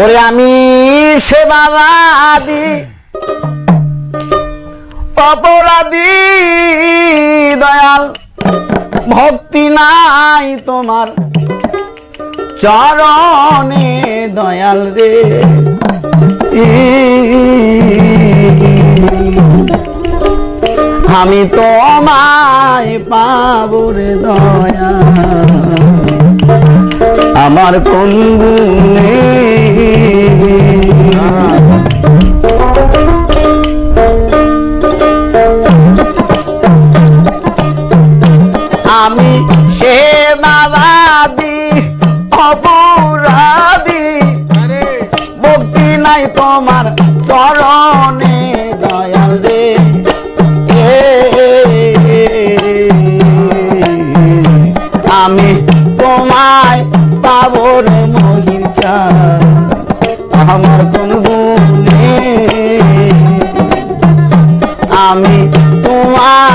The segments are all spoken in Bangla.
ওরে আমি সে সেবাবাদী অপরাধী, দয়াল, ভক্তি নাই তোমার, চরণে দয়াল রে। আমি তোমায় পাবো রে দয়া আমার কোন গুণে আমি সে বাবাদি অপরাধী। ভক্তি নাই তোমার চরণে দয়াল রে। আমি তোমায় পাবর মহির আমার কোন আমি তোমায়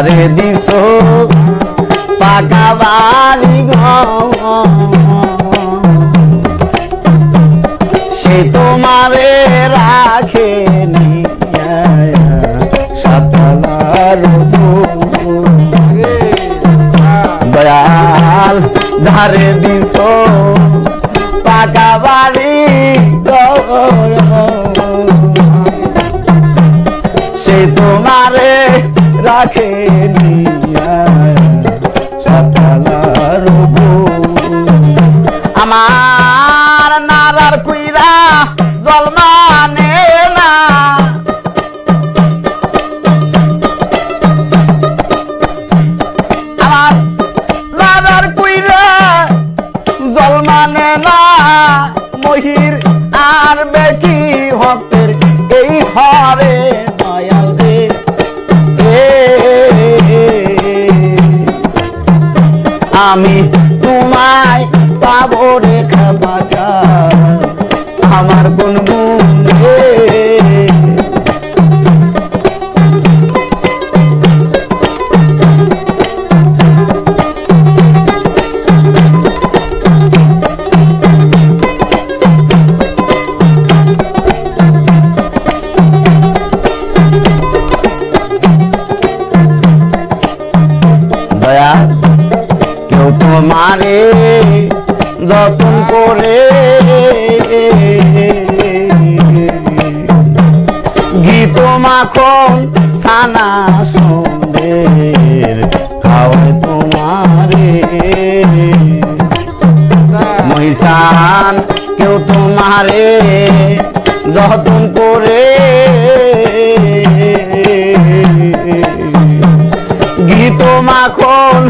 যারে দিস পাকা বাড়ি সে তোমারে রাখে দয়াল যারে দিস পাকা বাড়ি সে তোমারে রাখে সকালার আমার নারার কুইরা জল মানে না। আমার নারার কুইরা মানে না। মহির আর বেকি ভক্তের এই হরে আমি তোমায় পাবো মাখন সানা সন্দের খাওয়ায় তোমারে। মহিষান কেউ তোমারে যতন করে। গীত মাখন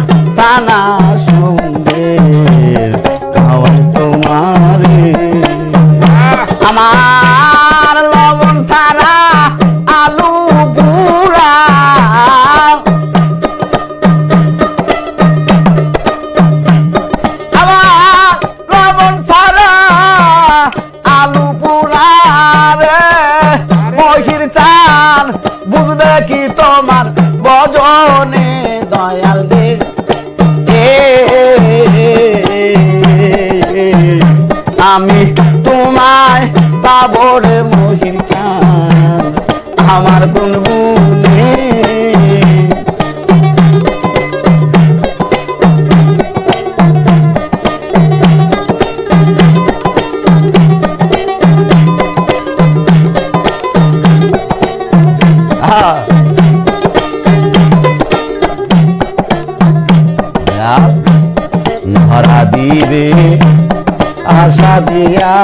তোমায় পাবর মহির আমার কোন গুণে ধরা দিবে আশা দিয়া।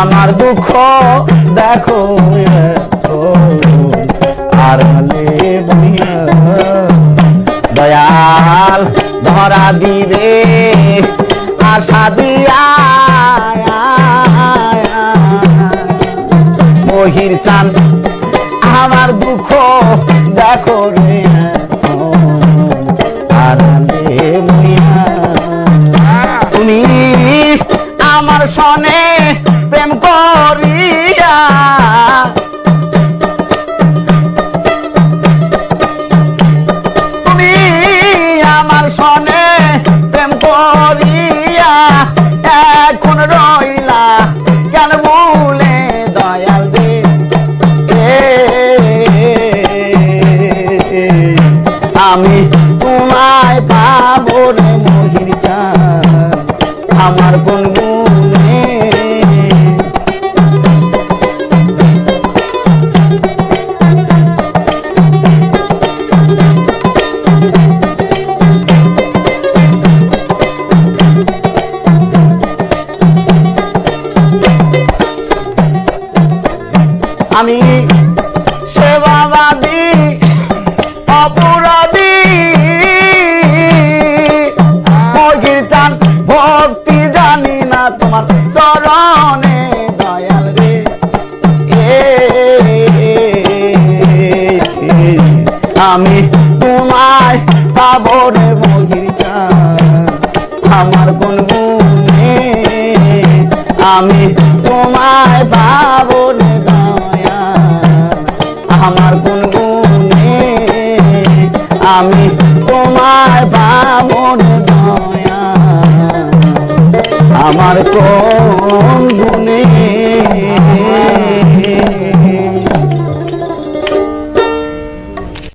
আমার দুঃখ দেখো আর দয়াল ধরা দিবে। আশা দিয়া চান, আমার দুঃখ দেখো রে। আড়ালে তুমি আমার সনে আমি সেবাবাদী, অপরাধী। চান, ভক্তি জানি না তোমার চরণে দয়াল রে। আমি তোমায় পাবো রে আমার কোন আমি তোমায় পাবো তোমায় বামন দয়া। আমার কোন